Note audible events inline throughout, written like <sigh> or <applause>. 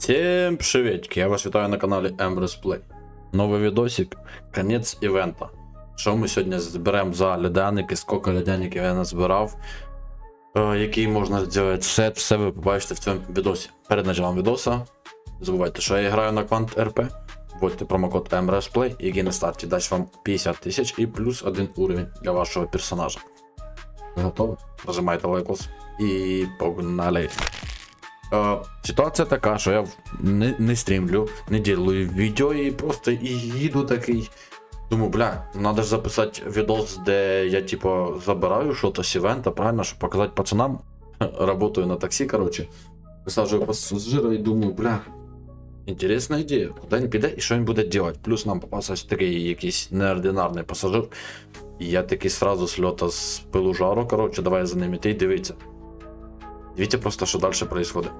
Всем приветики, я вас вітаю на каналі Embrace Play. Новий відосик, конець івента. Що ми сьогодні зберемо за льодяники, скільки льодяників я назбирав, е, який можна зробити сет, все ви побачите в цьому відосі. Перед началом відоса, не забувайте, що я граю на Quant RP, вводьте промокод Embrace який на старті дасть вам 50 тисяч і плюс один уровень для вашого персонажа. Ви готові? Нажимайте лайкос і погнали. Ситуація така, що я не, не стрімлю, не ділаю відео і просто і їду такий. Думаю, бля, треба ж записати відос, де я типу забираю щось з івента, правильно, щоб показати пацанам. Работаю на таксі, коротше. Висаджую пасажира і думаю, бля. Інтересна ідея, куди він піде і що він буде робити. Плюс нам попався такий якийсь неординарний пасажир. І я такий сразу з льота з пилу жару, коротше, давай за ним іти і дивіться. Дивіться просто, що далі відбувається.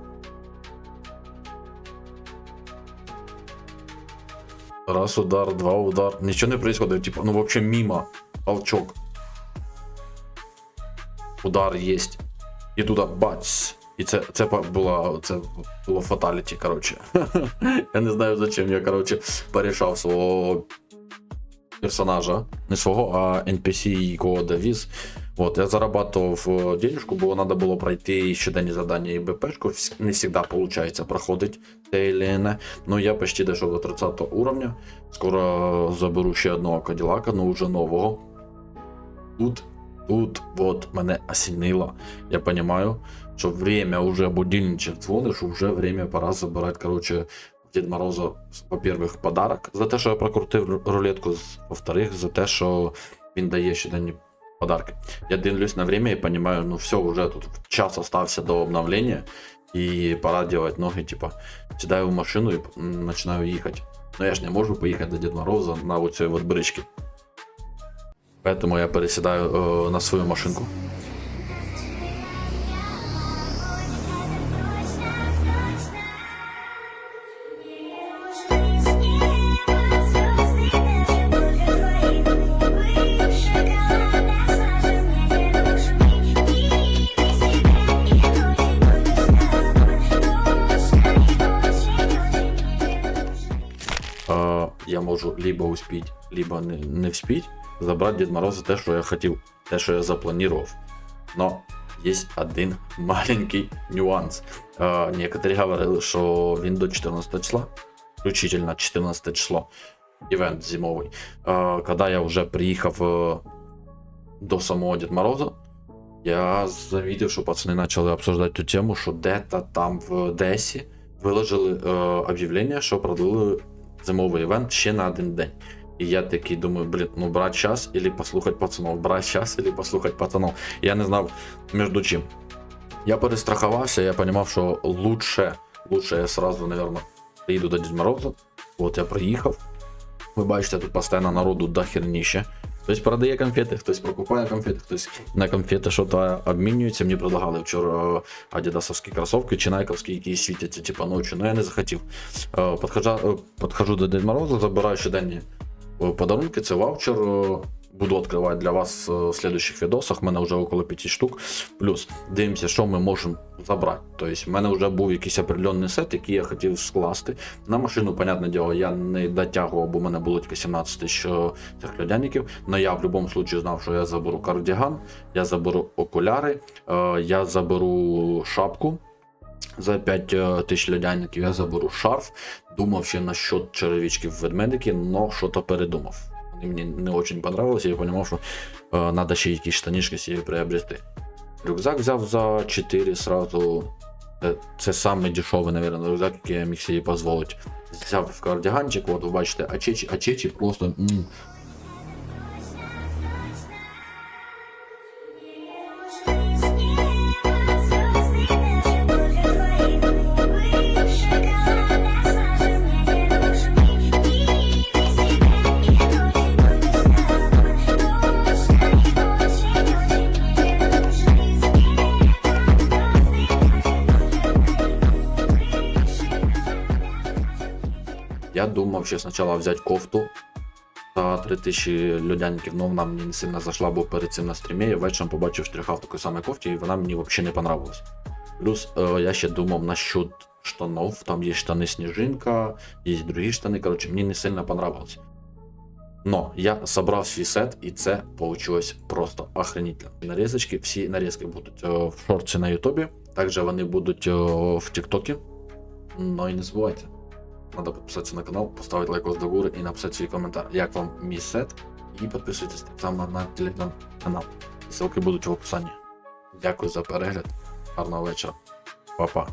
Раз удар, два удар. Нічого не происходит, типа, ну вообще мимо. Толчок. Удар есть. І туди бац. І це, це була, це було фаталіті, коротше. <laughs> я не знаю зачем я, коротше, порішав свого персонажа. Не свого, а NPC, якого довіз. Вот, я зарабатывав э, денежку, бо надо було пройти щоденні задання і БПшку. Не завжди виходить проходить те или ине. Ну я почти дійшов до 30 уровня. Скоро заберу ще одного Каділака, ну вже нового. Тут, тут, вот, мене осінило. Я понимаю, що время уже будильничек дзвонить, що вже время пора забирати, короче, Дід Мороза, во-первых, подарок за те, що я прокрутив ру- рулетку, з- во-вторых, за те, що він дає щоденні подарки. Я дивлюсь на время и понимаю, ну все, уже тут час остался до обновления, и пора делать ноги, типа, сідаю в машину и м, начинаю ехать. Но я ж не можу поїхати до Дед Мороза на вот цій вот бричці. Поэтому я пересідаю е, на свою машинку. Можу либо успіть, либо не, не вспіть забрати Дед Мороза те, що я хотів, те, що я запланував. Но є один <laughs> маленький нюанс. Е, некоторі говорили, що він до 14 числа, включительно 14 число, івент зимовий. Е, коли я вже приїхав е, до самого Дед Мороза, я замітив, що пацани почали обсуждати ту тему, що де-то там в Десі виложили е, об'явлення, що продлили зимовий івент ще на один день. І я такий думаю, блін, ну брати час или послухати пацанов, брати час или послухати пацанов. Я не знав між чим. Я перестрахувався, я розумів, що лучше, лучше я сразу, наверное, приїду до Дід Мороза. От я приїхав. Ви бачите, тут постійно народу до херніще. Хтось продає конфети, хтось покупає конфети, хтось на конфети щось обмінюється. Мені предлагали вчора адідасовські кросовки чи найковські, які світяться типу ночі, але я не захотів. Е, Подхожа, е, подхожу до Дед Мороза, забираю щоденні е, подарунки, це ваучер. Буду відкривати для вас е, в слідучих відосах. У мене вже около 5 штук. Плюс дивимося, що ми можемо забрати. Тобто, в мене вже був якийсь определенний сет, який я хотів скласти. На машину, понятне діло, я не дотягував, бо в мене було тільки 17 тисяч е, цих льодяників. Але я в будь-якому випадку знав, що я заберу кардіган, я заберу окуляри, е, я заберу шапку. За 5 е, тисяч льодяників я заберу шарф. Думав ще насчет черевичків ведмедики, но що-то передумав. Вони мені не очень понравилось, я зрозумів, що е, треба ще якісь штанишки себе приобрести. Рюкзак взяв за 4 сразу. Це, це самий дешевий, мабуть, рюкзак, який я міг собі дозволити. Взяв кардиганчик, от ви бачите, а Чечі просто. м, Я думав ще спочатку взяти кофту за 3000 льодяників, але вона мені не сильно зайшла, бо перед цим на стрімі я вечором побачив штриха в такій самій кофті, і вона мені взагалі не понравилась. Плюс е, я ще думав насчет штанов. Там є штани Сніжинка, є другі штани. Коротше, мені не сильно понравилось. Но я собрав свій сет, і це получилось просто охренительно. Нарізочки, всі нарізки будуть о, в шорті на Ютубі. Також вони будуть о, в Тіктокі. Ну і не забувайте. Надо подписаться на канал, поставити лайк до горы і написати свій коментар, як вам мій сет. І підписуйтесь так само на телеграм-канал. Ссылки будуть в описанні. Дякую за перегляд. Гарного вечора. Па-па.